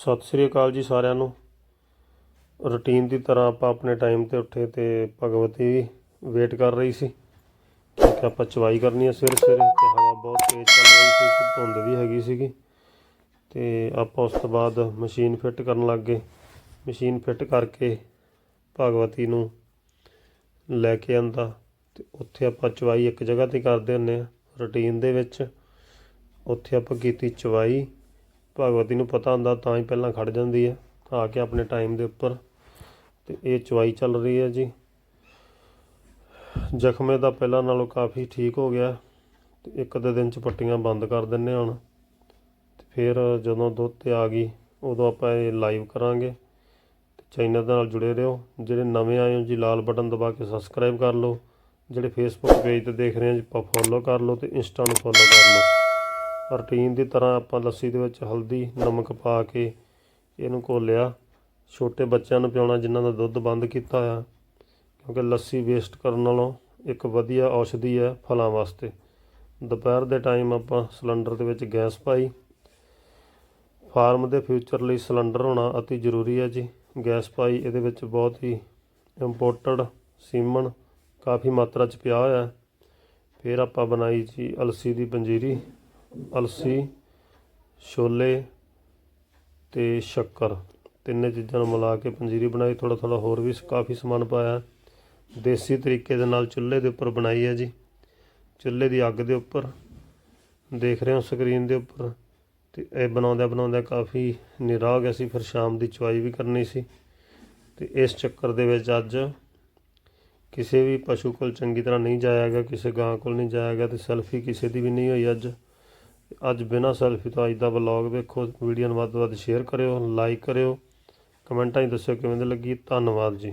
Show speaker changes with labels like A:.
A: ਸਤਿ ਸ੍ਰੀ ਅਕਾਲ ਜੀ ਸਾਰਿਆਂ ਨੂੰ। ਰੁਟੀਨ ਦੀ ਤਰ੍ਹਾਂ ਆਪਾਂ ਆਪਣੇ ਟਾਈਮ ਤੇ ਉੱਠੇ ਤੇ ਭਗਵਤੀ ਵੀ ਵੇਟ ਕਰ ਰਹੀ ਸੀ। ਕਿਉਂਕਿ ਆਪਾਂ ਚਵਾਈ ਕਰਨੀ ਹੈ ਸਵੇਰੇ ਸਵੇਰੇ ਤੇ ਹਵਾ ਬਹੁਤ ਤੇਜ਼ ਚੱਲ ਰਹੀ ਸੀ ਤੇ ਧੁੰਦ ਵੀ ਹੈਗੀ ਸੀਗੀ। ਤੇ ਆਪਾਂ ਉਸ ਤੋਂ ਬਾਅਦ ਮਸ਼ੀਨ ਫਿੱਟ ਕਰਨ ਲੱਗ ਗਏ। ਮਸ਼ੀਨ ਫਿੱਟ ਕਰਕੇ ਭਗਵਤੀ ਨੂੰ ਲੈ ਕੇ ਆਂਦਾ ਤੇ ਉੱਥੇ ਆਪਾਂ ਚਵਾਈ ਇੱਕ ਜਗ੍ਹਾ ਤੇ ਕਰਦੇ ਹੁੰਦੇ ਆ ਰੁਟੀਨ ਦੇ ਵਿੱਚ। ਉੱਥੇ ਆਪਾਂ ਕੀਤੀ ਚਵਾਈ। ਭਗਵਤੀ ਨੂੰ ਪਤਾ ਹੁੰਦਾ ਤਾਂ ਹੀ ਪਹਿਲਾਂ ਖੜ ਜਾਂਦੀ ਹੈ, ਆ ਕੇ ਆਪਣੇ ਟਾਈਮ ਦੇ ਉੱਪਰ। ਤੇ ਇਹ ਚਵਾਈ ਚੱਲ ਰਹੀ ਹੈ ਜੀ। ਜ਼ਖਮੇ ਦਾ ਪਹਿਲਾਂ ਨਾਲੋਂ ਕਾਫੀ ਠੀਕ ਹੋ ਗਿਆ। ਤੇ ਇੱਕ ਅੱਧੇ ਦਿਨ ਚ ਪੱਟੀਆਂ ਬੰਦ ਕਰ ਦਿੰਨੇ ਹੁਣ। ਤੇ ਫਿਰ ਜਦੋਂ ਦੁੱਧ ਤੇ ਆ ਗਈ, ਉਦੋਂ ਆਪਾਂ ਇਹ ਲਾਈਵ ਕਰਾਂਗੇ। ਤੇ ਚੈਨਲ ਦੇ ਨਾਲ ਜੁੜੇ ਰਹੋ। ਜਿਹੜੇ ਨਵੇਂ ਆਏ ਹੋ ਜੀ, ਲਾਲ ਬਟਨ ਦਬਾ ਕੇ ਸਬਸਕ੍ਰਾਈਬ ਕਰ ਲਓ। ਜਿਹੜੇ ਫੇਸਬੁੱਕ ਪੇਜ ਤੇ ਦੇਖ ਰਹੇ ਹੋ ਜੀ, ਆਪਾਂ ਫੋਲੋ ਕਰ ਲਓ ਤੇ ਇੰਸਟਾ ਨੂੰ ਫੋਲੋ ਕਰ ਲਓ। ਰੂਟੀਨ ਦੀ ਤਰ੍ਹਾਂ ਆਪਾਂ ਲੱਸੀ ਦੇ ਵਿੱਚ ਹਲਦੀ, ਨਮਕ ਪਾ ਕੇ ਇਹਨੂੰ ਘੋਲਿਆ। ਛੋਟੇ ਬੱਚਿਆਂ ਨੂੰ ਪਿਆਉਣਾ ਜਿਨ੍ਹਾਂ ਦਾ ਦੁੱਧ ਬੰਦ ਕੀਤਾ ਆ ਕਿਉਂਕਿ ਲੱਸੀ ਵੇਸਟ ਕਰਨ ਨਾਲੋਂ ਇੱਕ ਵਧੀਆ ਔਸ਼ਧੀ ਹੈ ਫਲਾਂ ਵਾਸਤੇ। ਦੁਪਹਿਰ ਦੇ ਟਾਈਮ ਆਪਾਂ ਸਿਲੰਡਰ ਦੇ ਵਿੱਚ ਗੈਸ ਪਾਈ। ਫਾਰਮ ਦੇ ਫਿਊਚਰ ਲਈ ਸਿਲੰਡਰ ਹੋਣਾ ਅਤੀ ਜ਼ਰੂਰੀ ਹੈ ਜੀ। ਗੈਸ ਪਾਈ, ਇਹਦੇ ਵਿੱਚ ਬਹੁਤ ਹੀ ਇੰਪੋਰਟਡ ਸੀਮਨ ਕਾਫੀ ਮਾਤਰਾ ਚ ਪਿਆ ਹੋਇਆ। ਫਿਰ ਆਪਾਂ ਬਣਾਈ ਜੀ ਅਲਸੀ ਦੀ ਪੰਜੀਰੀ। ਅਲਸੀ, ਛੋਲੇ ਤੇ ਸ਼ੱਕਰ। ਤਿੰਨੇ ਚੀਜ਼ਾਂ ਨੂੰ ਮਿਲਾ ਕੇ ਪੰਜੀਰੀ ਬਣਾਈ। ਥੋੜਾ ਥੋੜਾ ਹੋਰ ਵੀ ਕਾਫੀ ਸਮਾਨ ਪਾਇਆ। ਦੇਸੀ ਤਰੀਕੇ ਦੇ ਨਾਲ ਚੁੱਲ੍ਹੇ ਦੇ ਉੱਪਰ ਬਣਾਈ ਹੈ ਜੀ। ਚੁੱਲ੍ਹੇ ਦੀ ਅੱਗ ਦੇ ਉੱਪਰ ਦੇਖ ਰਹੇ ਹੋ ਸਕਰੀਨ ਦੇ ਉੱਪਰ। ਤੇ ਇਹ ਬਣਾਉਂਦਿਆਂ ਬਣਾਉਂਦਿਆਂ ਕਾਫੀ ਨਿਰਾ ਹੋ ਗਿਆ ਸੀ। ਫਿਰ ਸ਼ਾਮ ਦੀ ਚਵਾਈ ਵੀ ਕਰਨੀ ਸੀ। ਤੇ ਇਸ ਚੱਕਰ ਦੇ ਵਿੱਚ ਅੱਜ ਕਿਸੇ ਵੀ ਪਸ਼ੂ ਕੋਲ ਚੰਗੀ ਤਰ੍ਹਾਂ ਨਹੀਂ ਜਾਇਆ ਗਿਆ। ਕਿਸੇ ਗਾਂ ਕੋਲ ਨਹੀਂ ਜਾਇਆ ਗਿਆ ਤੇ ਸੈਲਫੀ ਕਿਸੇ ਦੀ ਵੀ ਨਹੀਂ ਹੋਈ ਅੱਜ। ਅੱਜ ਬਿਨਾਂ ਸੈਲਫੀ ਤੋਂ ਅੱਜ ਦਾ ਵਲੌਗ ਵੇਖੋ, ਵੀਡੀਓ ਨੂੰ ਵੱਧ ਤੋਂ ਵੱਧ ਸ਼ੇਅਰ ਕਰਿਓ ਲਾਈਕ ਕਰਿਓ, ਕਮੈਂਟਾਂ 'ਚ ਦੱਸਿਓ ਕਿਵੇਂ ਦੀ ਲੱਗੀ। ਧੰਨਵਾਦ ਜੀ।